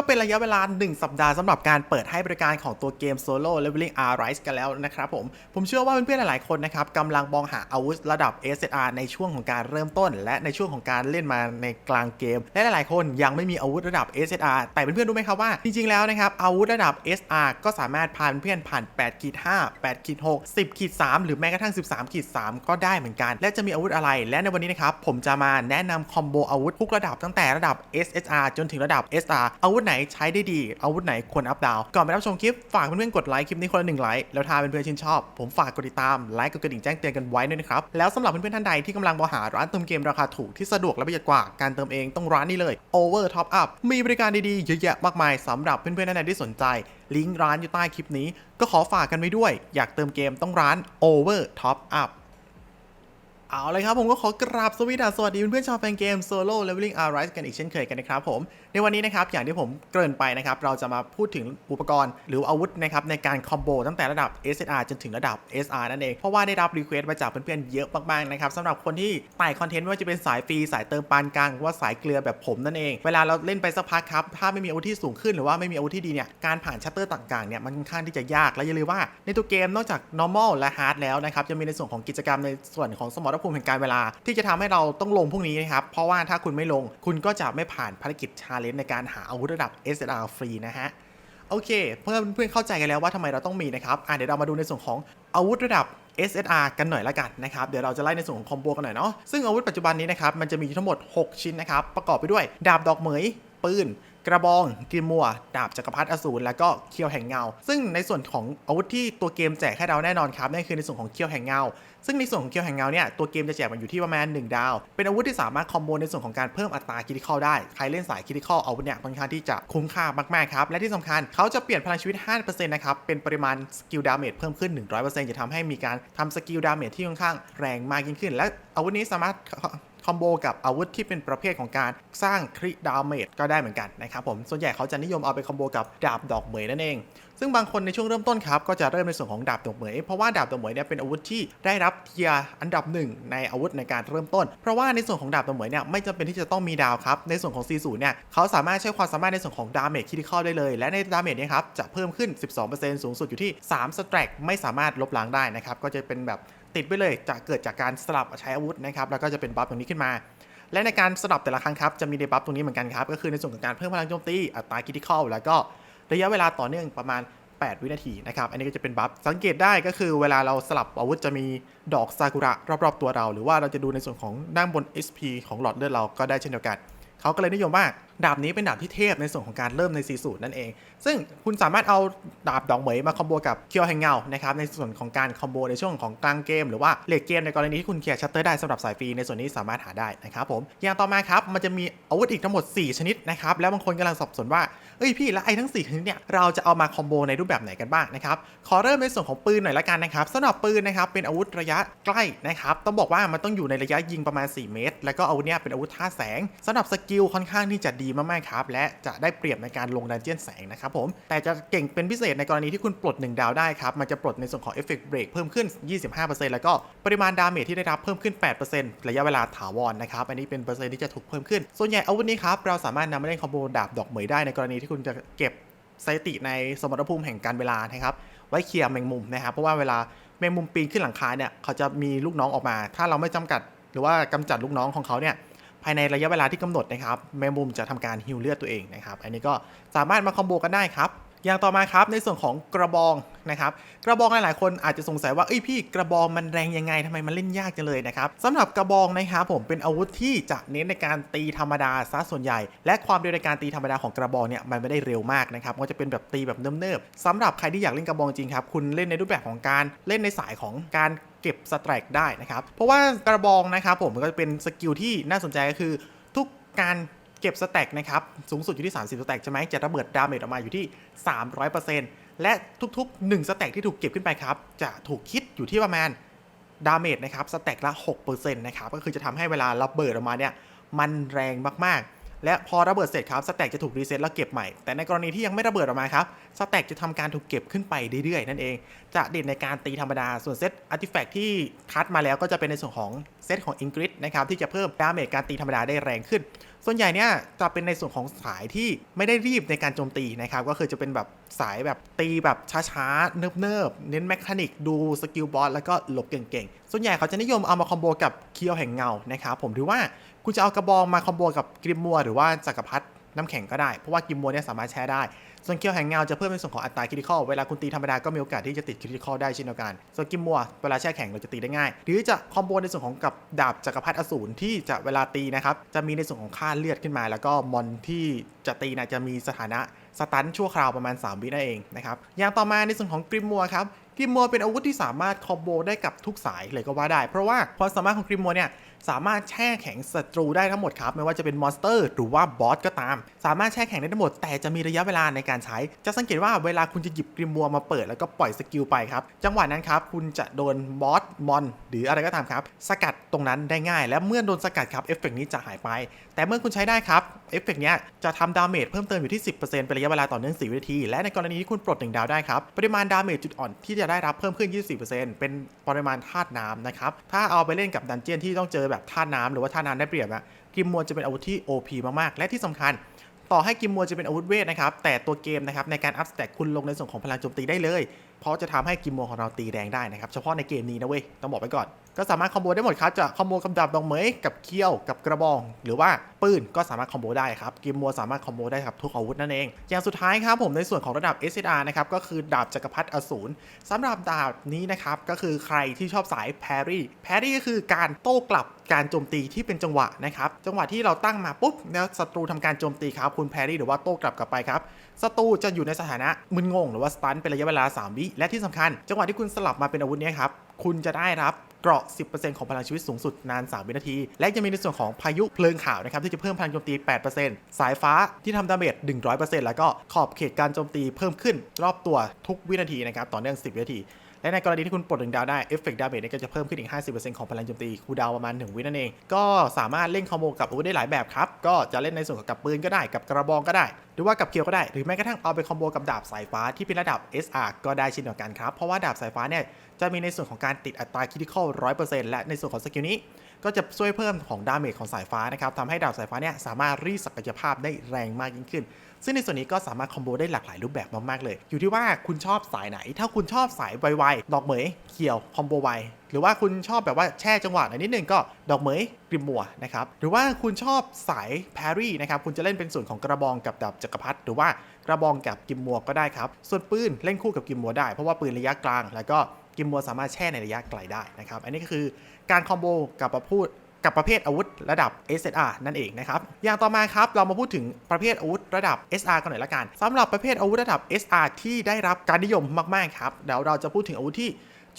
ก็เป็นระยะเวลา 1 สัปดาห์สำหรับการเปิดให้บริการของตัวเกม Solo Leveling R Rise กันแล้วนะครับผม ผมเชื่อว่าเพื่อนๆหลายๆคนนะครับกำลังมองหาอาวุธระดับ SSR ในช่วงของการเริ่มต้น และในช่วงของการเล่นมาในกลางเกม และหลายๆ คนยังไม่มีอาวุธระดับ SSR แต่เพื่อนๆรู้ไหมครับว่า จริงๆแล้วนะครับอาวุธระดับ SR ก็สามารถพาเพื่อนๆผ่าน8ขีด5 8ขีด6 10ขีด3หรือแม้กระทั่ง 13ขีด3ก็ได้เหมือนกัน และจะมีอาวุธอะไร และในวันนี้นะครับผมจะมาแนะนำคอมโบอาวุธทุกระดับตั้งแต่ระดับ SSR จนถึงระดับ SR อาวุธไหนใช้ได้ดี อาวุธไหนควรอัพดาว ก่อนไปรับชมคลิป ฝากเพื่อนๆกดไลค์คลิปนี้คนละหนึ่งไลค์ แล้วถ้าเป็นเพื่อนๆชื่นชอบ ผมฝากกดติดตาม ไลค์กดกระดิ่งแจ้งเตือนกันไว้ด้วยนะครับ แล้วสำหรับเพื่อนๆท่านใดที่กำลังมองหาร้านเติมเกมราคาถูกที่สะดวกและประหยัดกว่า การเติมเองต้องร้านนี้เลย Over Top Up มีบริการดีๆเยอะแยะมากมายสำหรับเพื่อนๆท่านใดที่สนใจ ลิงก์ร้านอยู่ใต้คลิปนี้ ก็ขอฝากกันไว้ด้วย อยากเติมเกมต้องร้าน Over Top Up เอาเลยครับผมก็ขอกราบสวีดัสวัสดีเพื่อนๆชาวแฟนเกม Solo Leveling R Rise กันอีกเช่นเคยกันนะครับผม ในวันนี้นะครับ อย่างที่ผมเกริ่นไปนะครับ เราจะมาพูดถึงอุปกรณ์หรืออาวุธนะครับ ในการคอมโบตั้งแต่ระดับ SSR จนถึงระดับ SR นั่นเอง เพราะว่าได้รับรีเควสต์มาจากเพื่อนๆเยอะมากๆนะครับสำหรับคนที่ไต่คอนเทนต์ไม่ว่าจะเป็นสายฟรีสายเติมปานกลางหรือว่าสายเกลือแบบผมนั่นเอง เวลาเราเล่นไปสักพักครับถ้าไม่มีอาวุธที่สูงขึ้นหรือว่าไม่มีอาวุธที่ดีเนี่ยการผ่านชัตเตอร์ต่างๆเนี่ยมันค่อนข้างที่จะยากและอย่าลืมว่าในตัวเกมนอกจาก normal และ hard แล้วนะครับจะมีในส่วนของกิจกรรมในส่วนของสมรภูมิแห่งการเวลา ที่จะทำให้เราต้องลงพวกนี้นะครับ เพราะว่าถ้าคุณไม่ลง คุณก็จะไม่ผ่านภารกิจชาเลนจ์ในการหาอาวุธระดับ SLR ฟรีนะฮะโอเค เพื่อนเพื่อนๆเข้าใจกันแล้วว่าทำไมเราต้องมีนะครับอะเดี๋ยวเรามาดูในส่วนของอาวุธระดับ SSR กันหน่อยละกันนะครับ เดี๋ยวเราจะไล่ในส่วนของคอมโบกันหน่อยเนาะ ซึ่งอาวุธปัจจุบันนี้นะครับ มันจะมีทั้งหมด 6 ชิ้นนะครับ ประกอบไปด้วย ดาบดอกเหมย ปืน กระบองกิมมัว ดาบจักรพรรดิอสูรแล้วก็เคียวแห่งเงา ซึ่งในส่วนของอาวุธที่ตัวเกมแจกให้เราแน่นอนครับนั่นคือในส่วนของเคียวแห่งเงา ซึ่งในส่วนของเคียวแห่งเงาเนี่ยตัวเกมจะแจกมันอยู่ที่ประมาณ1ดาว เป็นอาวุธที่สามารถคอมโบในส่วนของการเพิ่มอัตราคิริคอลได้ใครเล่นสายคิริคอลอาวุธเนี่ยค่อนข้างที่จะคุ้มค่ามากๆครับและที่สำคัญเขาจะเปลี่ยนพลังชีวิต 5%นะครับเป็นปริมาณสกิลดาเมจเพิ่มขึ้น 100%จะทำให้มีการทำสกิลดาเมจที่ค่อนข้างแรงมากยิ่งขึ้น และอาวุธนี้สามารถ อมโบกับอาวุธที่เป็นประเภทของการสร้างคริดาเมจก็ได้เหมือนกันนะครับผมส่วนใหญ่เขาจะนิยมเอาไปคอมโบกับดาบดอกเหมยนั่นเอง ซึ่งบางคนในช่วงเริ่มต้นครับก็จะเริ่มในส่วนของดาบดอกเหมยเพราะว่าดาบดอกเหมยเนี่ยเป็นอาวุธที่ได้รับเทียร์อันดับหนึ่งในอาวุธในการเริ่มต้น เพราะว่าในส่วนของดาบดอกเหมยเนี่ยไม่จำเป็นที่จะต้องมีดาวครับในส่วนของ C0 เนี่ยเขาสามารถใช้ความสามารถในส่วนของดาเมจคิดเข้าได้เลย และในดาเมจเนี่ยครับจะเพิ่มขึ้น 12%สูงสุดอยู่ที่3สแตรกไม่สามารถลบล้างได้นะครับก็จะเป็นแบบ ติดไปเลยจะเกิดจากการสลับใช้อาวุธนะครับแล้วก็จะเป็นบัฟตรงนี้ขึ้นมา และในการสลับแต่ละครั้งครับจะมีเดบัฟตรงนี้เหมือนกันครับก็คือในส่วนของการเพิ่มพลังโจมตีอัตราคิติคอลแล้วก็ระยะเวลาต่อเนื่องประมาณ 8 วินาทีนะครับอันนี้ก็จะเป็นบัฟสังเกตได้ก็คือเวลาเราสลับอาวุธจะมีดอกซากุระรอบๆตัวเรา หรือว่าเราจะดูในส่วนของด้านบน SP ของหลอดเลือดเราก็ได้เช่นเดียวกันเขาก็เลยนิยมว่า ดาบนี้เป็นดาบที่เทพในส่วนของการเริ่มในซีสูตรนั่นเอง ซึ่งคุณสามารถเอาดาบดอกเหมยมาคอมโบกับเคียวแห่งเงานะครับในส่วนของการคอมโบในช่วงของกลางเกม หรือว่าเลทเกมในกรณีที่คุณเคลียร์ชัตเตอร์ได้สำหรับสายฟรีในส่วนนี้สามารถหาได้นะครับผมอย่างต่อมาครับมันจะมีอาวุธอีกทั้งหมด 4 ชนิดนะครับแล้วบางคนกำลังสับสนว่าเอ้ยพี่แล้วไอ้ทั้ง 4 ชนิดเนี่ยเราจะเอามาคอมโบในรูปแบบไหนกันบ้างนะครับขอเริ่มในส่วนของปืนหน่อยละกันนะครับสำหรับปืนนะครับเป็นอาวุธระยะใกล้นะครับต้องบอกว่ามันต้องอยู่ในระยะยิงประมาณ 4 เมตร แล้วก็อาวุธเนี้ยเป็นอาวุธท่าแสงสำหรับสกิลค่อนข้างที่จะดีมากๆครับ และจะได้เปรียบในการลงดันเจียนแสงนะครับผม แต่จะเก่งเป็นพิเศษในกรณีที่คุณปลด 1 ดาวได้ครับ มันจะปลดในส่วนของเอฟเฟกต์เบรกเพิ่มขึ้น 25%แล้วก็ปริมาณดาเมจที่ได้รับเพิ่มขึ้น 8%ระยะเวลาถาวรนะครับ อันนี้เป็นเปอร์เซ็นต์ที่จะถูกเพิ่มขึ้น ส่วนใหญ่อาวุธนี้ครับเราสามารถนำมาเล่นคอมโบดาบดอกเหมยได้ในกรณีที่คุณจะเก็บสถิติในสมรภูมิแห่งการเวลานะครับไว้เคลียร์แมงมุมนะครับเพราะว่าเวลาแมงมุมปีนขึ้นหลังคาเนี่ยเขาจะมีลูกน้องออกมา ถ้าเราไม่จำกัด หรือว่ากำจัดลูกน้องของเขาเนี่ย ภายในระยะเวลาที่กำหนดนะครับแมงมุมจะทำการฮิวเลือดตัวเองนะครับ อันนี้ก็สามารถมาคอมโบกันได้ครับอย่างต่อมาครับในส่วนของกระบองนะครับกระบองหลายๆ คนอาจจะสงสัยว่าเอ้ยพี่กระบองมันแรงยังไงทำไมมันเล่นยากจังเลยนะครับสำหรับกระบองนะครับผมเป็นอาวุธที่จะเน้นในการตีธรรมดาซะส่วนใหญ่ และความเร็วในการตีธรรมดาของกระบองเนี่ยมันไม่ได้เร็วมากนะครับก็จะเป็นแบบตีแบบเนิบๆสำหรับใครที่อยากเล่นกระบองจริงครับคุณเล่นในรูปแบบของการเล่นในสายของการ เก็บสแตรกได้นะครับ เพราะว่ากระบองนะครับผมก็จะเป็นสกิลที่น่าสนใจก็คือ ทุกการเก็บสแต็กนะครับ สูงสุดอยู่ที่ 30 สแต็กใช่ไหมจะระเบิดดาเมจออกมาอยู่ที่ 300%และทุกๆ 1 สแต็กที่ถูกเก็บขึ้นไปครับ จะถูกคิดอยู่ที่ประมาณดาเมจนะครับ สแต็กละ 6%นะครับ ก็คือจะทำให้เวลาระเบิดออกมาเนี่ย มันแรงมากๆ และพอระเบิดเสร็จครับสแต็กจะถูกรีเซ็ตแล้วเก็บใหม่ แต่ในกรณีที่ยังไม่ระเบิดออกมาครับสแต็กจะทำการถูกเก็บขึ้นไปเรื่อยๆ นั่นเอง จะเด่นในการตีธรรมดา ส่วนเซตอาร์ติแฟกต์ที่คัดมาแล้วก็จะเป็นในส่วนของเซตของอิงกริดนะครับที่จะเพิ่มดาเมจการตีธรรมดาได้แรงขึ้น ส่วนใหญ่เนี่ยจะเป็นในส่วนของสายที่ไม่ได้รีบในการโจมตีนะครับก็คือจะเป็นแบบสายแบบตีแบบช้าๆเนิบๆเน้นแมคานิกดูสกิลบอสแล้วก็หลบเก่งๆส่วนใหญ่เขาจะนิยมเอามาคอมโบกับเคียวแห่งเงานะครับผมถือว่า คุณจะเอากระบองมาคอมโบกับกริมมัวหรือว่าจักรพรรดิน้ำแข็งก็ได้ เพราะว่ากริมมัวเนี่ยสามารถแชร์ได้ ส่วนเคียวแห่งเงาจะเพิ่มในส่วนของอัตราคริติคอลเวลาคุณตีธรรมดาก็มีโอกาสที่จะติดคริติคอลได้เช่นเดียวกัน ส่วนกริมมัวเวลาแช่แข็งเราจะตีได้ง่าย หรือจะคอมโบในส่วนของกับดาบจักรพรรดิอสูรที่จะเวลาตีนะครับจะมีในส่วนของค่าเลือดขึ้นมา แล้วก็มอนที่จะตีนะจะมีสถานะสตันชั่วคราวประมาณ 3 วินั่นเองนะครับอย่างต่อมาในส่วนของกริมมัวครับกริมมัวเป็นอาวุธที่สามารถคอมโบได้กับทุกสายเลยก็ว่าได้ เพราะว่าความสามารถของกริมมัวเนี่ย สามารถแช่แข็งศัตรูได้ทั้งหมดครับ ไม่ว่าจะเป็นมอนสเตอร์หรือว่าบอสก็ตาม สามารถแช่แข็งได้ทั้งหมด แต่จะมีระยะเวลาในการใช้ จะสังเกตว่าเวลาคุณจะหยิบกริมมัวมาเปิดแล้วก็ปล่อยสกิลไปครับ จังหวะนั้นครับคุณจะโดนบอสมอนหรืออะไรก็ตามครับ สกัดตรงนั้นได้ง่าย และเมื่อโดนสกัดครับเอฟเฟกต์นี้จะหายไป แต่เมื่อคุณใช้ได้ครับเอฟเฟกต์เนี้ยจะทำดาเมจเพิ่มเติมอยู่ที่ 10%เป็นระยะเวลาต่อเนื่อง4วินาที และในกรณีที่คุณปลดหนึ่งดาวได้ครับปริมาณดาเมจจุดอ่อนที่จะได้รับเพิ่มขึ้น 24%เป็นปริมาณธาตุน้ำนะครับถ้าเอาไปเล่นกับดันเจียนที่ต้องเจอแบบท่าน้ำหรือว่าท่าน้ำได้เปรียบอะกิมมัวจะเป็นอาวุธที่ OP มากๆ และที่สำคัญ ต่อให้กิมมัวจะเป็นอาวุธเวทนะครับ แต่ตัวเกมนะครับในการอัพสแต็กคุณลงในส่วนของพลังโจมตีได้เลย เพราะจะทำให้กิมมัวของเราตีแรงได้นะครับ เฉพาะในเกมนี้นะเว้ย ต้องบอกไว้ก่อน ก็สามารถคอมโบได้หมดครับ จะคอมโบกับดาบดองเหมยกับเคี้ยวกับกระบอง หรือว่าปืนก็สามารถคอมโบได้ครับ กิมมัวสามารถคอมโบได้กับทุกอาวุธนั่นเอง อย่างสุดท้ายครับผมในส่วนของระดับ SSR นะครับก็คือดาบจักรพรรดิอสูรสำหรับดาบนี้นะครับก็คือใครที่ชอบสายแพรี่แพรี่ก็คือการโต้กลับการโจมตีที่เป็นจังหวะนะครับจังหวะที่เราตั้งมาปุ๊บแล้วศัตรูทำการโจมตีครับคุณแพรี่หรือว่าโต้กลับกลับไปครับ ศัตรูจะอยู่ในสถานะมึนงงหรือว่าสตันเป็นระยะเวลา 3 วิ และที่สำคัญ จังหวะที่คุณสลับมาเป็นอาวุธนี้ครับ คุณจะได้รับเกราะ 10%ของพลังชีวิตสูงสุดนาน 3 วินาที และยังมีในส่วนของพายุเพลิงขาวนะครับ ที่จะเพิ่มพลังโจมตี 8%สายฟ้าที่ทำดาเมจ 100%แล้วก็ขอบเขตการโจมตีเพิ่มขึ้นรอบตัวทุกวินาทีนะครับ ต่อเนื่อง 10 วินาที และในกรณีที่คุณปลดหนึ่งดาวได้เอฟเฟกต์ดาเมจเนี่ยก็จะเพิ่มขึ้นอีก 50%ของพลังโจมตีคูดาวประมาณ 1 วินั่นเอง ก็สามารถเล่นคอมโบกับอาวุธได้หลายแบบครับ ก็จะเล่นในส่วนของกับปืนก็ได้กับกระบองก็ได้ หรือว่ากับเคียวก็ได้ หรือแม้กระทั่งเอาไปคอมโบกับดาบสายฟ้าที่เป็นระดับ SR ก็ได้เช่นเดียวกันครับ เพราะว่าดาบสายฟ้าเนี่ยจะมีในส่วนของการติดอัตราคริติคอล100%และในส่วนของสกิลนี้ก็จะช่วยเพิ่มของดาเมจของสายฟ้านะครับทำให้ดาบสายฟ้าเนี่ยสามารถรีดศักยภาพได้แรงมากยิ่งขึ้น ซึ่งในส่วนนี้ก็สามารถคอมโบได้หลากหลายรูปแบบมากๆเลย อยู่ที่ว่าคุณชอบสายไหน ถ้าคุณชอบสายไวๆดอกเหมยเขียวคอมโบไวหรือว่าคุณชอบแบบว่าแช่จังหวะหน่อยนิดนึงก็ดอกเหมยกริมมัวนะครับหรือว่าคุณชอบสายแพรี่นะครับคุณจะเล่นเป็นส่วนของกระบองกับดาบจักรพรรดิหรือว่ากระบองกับกิมมัวก็ได้ครับส่วนปืนเล่นคู่กับกิมมัวได้เพราะว่าปืนระยะกลาง แล้วก็กิมมัวสามารถแช่ในระยะไกลได้นะครับอันนี้ก็คือการคอมโบกับประพูด กับประเภทอาวุธระดับ SSR นั่นเองนะครับอย่างต่อมาครับเรามาพูดถึงประเภทอาวุธระดับ SR กันหน่อยละกันสำหรับประเภทอาวุธระดับ SR ที่ได้รับการนิยมมากๆครับเดี๋ยวเราจะพูดถึงอาวุธที่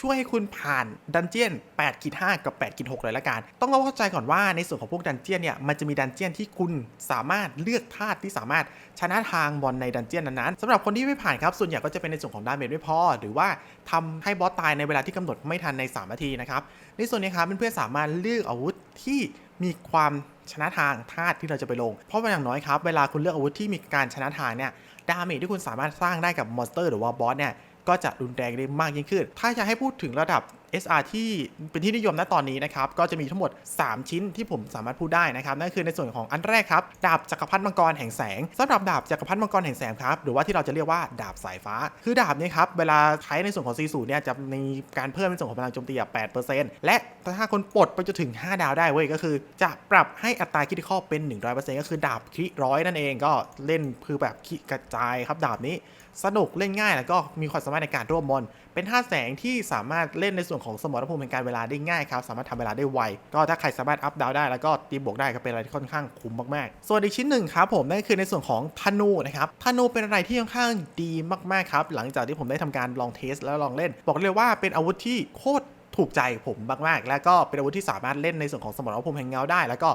ช่วยให้คุณผ่านดันเจียน8ขีด5กับ8ขีด6เลยละกัน ต้องเข้าใจก่อนว่าในส่วนของพวกดันเจียนเนี่ยมันจะมีดันเจียนที่คุณสามารถเลือกธาตุที่สามารถชนะทางบอลในดันเจียนนั้นๆสำหรับคนที่ไม่ผ่านครับส่วนใหญ่ก็จะเป็นในส่วนของดาเมจไม่พอ หรือว่าทำให้บอสตายในเวลาที่กำหนดไม่ทันใน 3 นาทีนะครับในส่วนนี้ครับเพื่อนๆสามารถเลือกอาวุธที่มีความชนะทางธาตุที่เราจะไปลง เพราะว่าอย่างน้อยครับ เวลาคุณเลือกอาวุธที่มีการชนะทางเนี่ย ดาเมจที่คุณสามารถสร้างได้กับมอนสเตอร์หรือว่าบอสเนี่ย ก็จะรุนแรงได้มากยิ่งขึ้น ถ้าจะให้พูดถึงระดับ SR ที่เป็นที่นิยมณตอนนี้นะครับ ก็จะมีทั้งหมด 3 ชิ้นที่ผมสามารถพูดได้นะครับ นั่นคือในส่วนของอันแรกครับ ดาบจักรพรรดิมังกรแห่งแสงสำหรับดาบจักรพรรดิมังกรแห่งแสงครับ หรือว่าที่เราจะเรียกว่าดาบสายฟ้า คือดาบนี้ครับ เวลาใช้ในส่วนของซีสูเนี่ยจะมีการเพิ่มในส่วนของพลังโจมตีอะ8%และถ้าคนปลดไปจนถึง 5 ดาวได้เว้ยก็คือ จะปรับให้อัตราคิดข้อเป็น 100%ก็คือดาบคิร้อยนั่นเองก็เล่นคือแบบคิกระจายครับดาบนี้ สนุกเล่นง่ายแล้วก็มีความสามารถในการร่วมมอนเป็นท่าแสงที่สามารถเล่นในส่วนของสมรภูมิแห่งการเวลาได้ง่ายครับ สามารถทำเวลาได้ไว ก็ถ้าใครสามารถอัพดาวได้แล้วก็ตีบวกได้ก็เป็นอะไรที่ค่อนข้างคุ้มมากๆ ส่วนอีกชิ้นหนึ่งครับผมนั่นคือในส่วนของธนูนะครับธนูเป็นอะไรที่ค่อนข้างดีมากๆครับหลังจากที่ผมได้ทำการลองเทสแล้วลองเล่น บอกเลยว่าเป็นอาวุธที่โคตรถูกใจผมมากๆ แล้วก็เป็นอาวุธที่สามารถเล่นในส่วนของสมรภูมิแห่งเงาได้ แล้วก็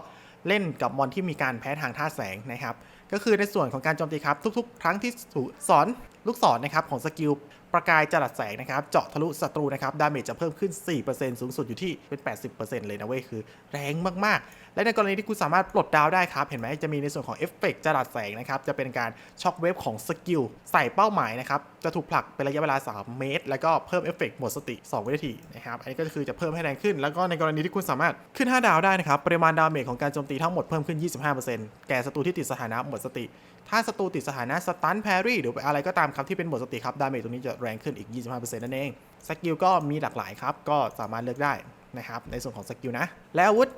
เล่นกับมอนที่มีการแพ้ทางท่าแสงนะครับ ก็คือในส่วนของการโจมตีครับ ทุก ๆ ครั้งที่สอน ลูกศรนะครับของสกิลประกายจรัสแสงนะครับ เจาะทะลุศัตรูนะครับดาเมจจะเพิ่มขึ้น 4%สูงสุดอยู่ที่เป็น 80%เลยนะเว้ย คือแรงมาก ๆ และในกรณีที่คุณสามารถปลดดาวได้ครับ เห็นไหมจะมีในส่วนของเอฟเฟกต์จรัสแสงนะครับ จะเป็นการช็อคเวฟของสกิลใส่เป้าหมายนะครับ จะถูกผลักเป็นระยะเวลา 3 เมตร แล้วก็เพิ่มเอฟเฟกต์หมดสติ 2 วินาทีนะครับ อันนี้ก็คือจะเพิ่มให้แรงขึ้น แล้วก็ในกรณีที่คุณสามารถขึ้น 5 ดาวได้นะครับ ปริมาณดาเมจของการโจมตีทั้งหมดเพิ่มขึ้น 25%แก่ศัตรูที่ติดสถานะหมดสติ ถ้าศัตรูติดสถานะสตันแพรี่หรืออะไรก็ตามครับที่เป็นหมดสติครับดาเมจตรงนี้จะแรงขึ้นอีก 25%นั่นเองสกิลก็มีหลากหลายครับก็สามารถเลือกได้นะครับในส่วนของสกิลนะ และอาวุธ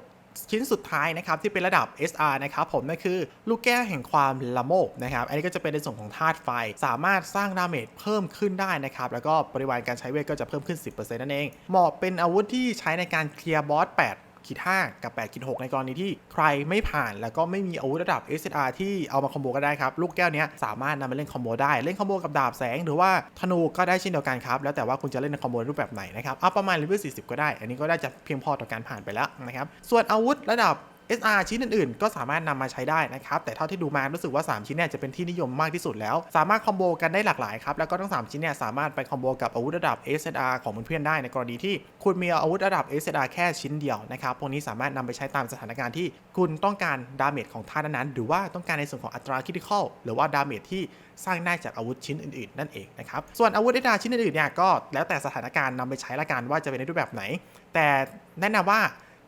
ชิ้นสุดท้ายนะครับที่เป็นระดับ SR นะครับผมนั่นคือ ลูกแก้วแห่งความละโมบนะครับอันนี้ก็จะเป็นในส่วนของธาตุไฟ สามารถสร้างดาเมจเพิ่มขึ้นได้นะครับแล้วก็ปริมาณการใช้เวทก็จะเพิ่มขึ้น 10%นั่นเองเหมาะเป็นอาวุธที่ใช้ในการเคลียร์บอส8 ขีด5กับ8ขีด6ในกรณีที่ใครไม่ผ่านแล้วก็ไม่มีอาวุธระดับ SR ที่เอามาคอมโบก็ได้ครับ ลูกแก้วนี้สามารถนำมาเล่นคอมโบได้ เล่นคอมโบกับดาบแสง หรือว่าธนูก็ได้เช่นเดียวกันครับ แล้วแต่ว่าคุณจะเล่นในคอมโบรูปแบบไหนนะครับเอาประมาณเลเวล40 ก็ได้ อันนี้ก็ได้จะเพียงพอต่อการผ่านไปแล้วนะครับส่วนอาวุธระดับ SR ชิ้นอื่นๆ ก็สามารถนำมาใช้ได้นะครับ แต่เท่าที่ดูมารู้สึกว่า 3 ชิ้นเนี่ยจะเป็นที่นิยมมากที่สุดแล้ว สามารถคอมโบกันได้หลากหลายครับ แล้วก็ทั้ง 3 ชิ้นเนี่ยสามารถไปคอมโบกับอาวุธระดับ SR ของเพื่อนๆได้ในกรณีที่คุณมีอาวุธระดับ SR แค่ชิ้นเดียวนะครับพวกนี้สามารถนำไปใช้ตามสถานการณ์ที่คุณต้องการดาเมจของท่านั้นๆหรือว่าต้องการในส่วนของอัตราคิด i คอลหรือว่าดาเมจที่สร้างได้จากอาวุธชิ้นอื่นๆ นั่นเองนะครับส่วนอาวุธ SR ชิ้นอื่นๆเนี่ยก็แล้วแต่สถานการณ์นำไปใช้ละกันว่าจะเป็นในรูปแบบไหน แต่แนะนำว่า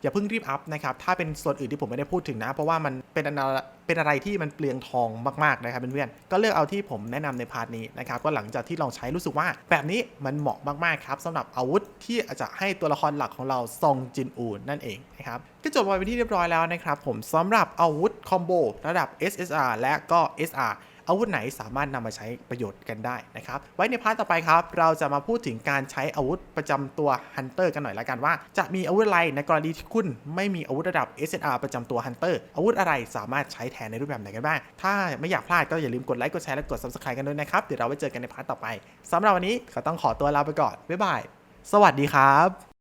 อย่าเพิ่งรีบอัพนะครับ ถ้าเป็นส่วนอื่นที่ผมไม่ได้พูดถึงนะ เพราะว่ามันเป็นอันเป็นอะไรที่มันเปลืองทองมากๆนะครับเพื่อนๆ ก็เลือกเอาที่ผมแนะนำในพาร์ทนี้นะครับ ก็หลังจากที่ลองใช้รู้สึกว่า แบบนี้มันเหมาะมากๆครับสำหรับอาวุธที่จะให้ตัวละครหลักของเราซองจินอูนนั่นเองนะครับก็จบไปเป็นที่เรียบร้อยแล้วนะครับผมสำหรับอาวุธคอมโบระดับ SSR และก็ SR อาวุธไหนสามารถนำมาใช้ประโยชน์กันได้นะครับ ไว้ในพาร์ทต่อไปครับ เราจะมาพูดถึงการใช้อาวุธประจำตัวฮันเตอร์กันหน่อยละกันว่า จะมีอาวุธอะไรในกรณีที่คุณไม่มีอาวุธระดับ SNR ประจำตัวฮันเตอร์อาวุธอะไรสามารถใช้แทนในรูปแบบไหนกันบ้าง ถ้าไม่อยากพลาดก็อย่าลืมกดไลค์กดแชร์และกด subscribe กันด้วยนะครับ เดี๋ยวเราไว้เจอกันในพาร์ทต่อไปสำหรับวันนี้ก็ต้องขอตัวลาไปก่อนบ๊ายบายสวัสดีครับ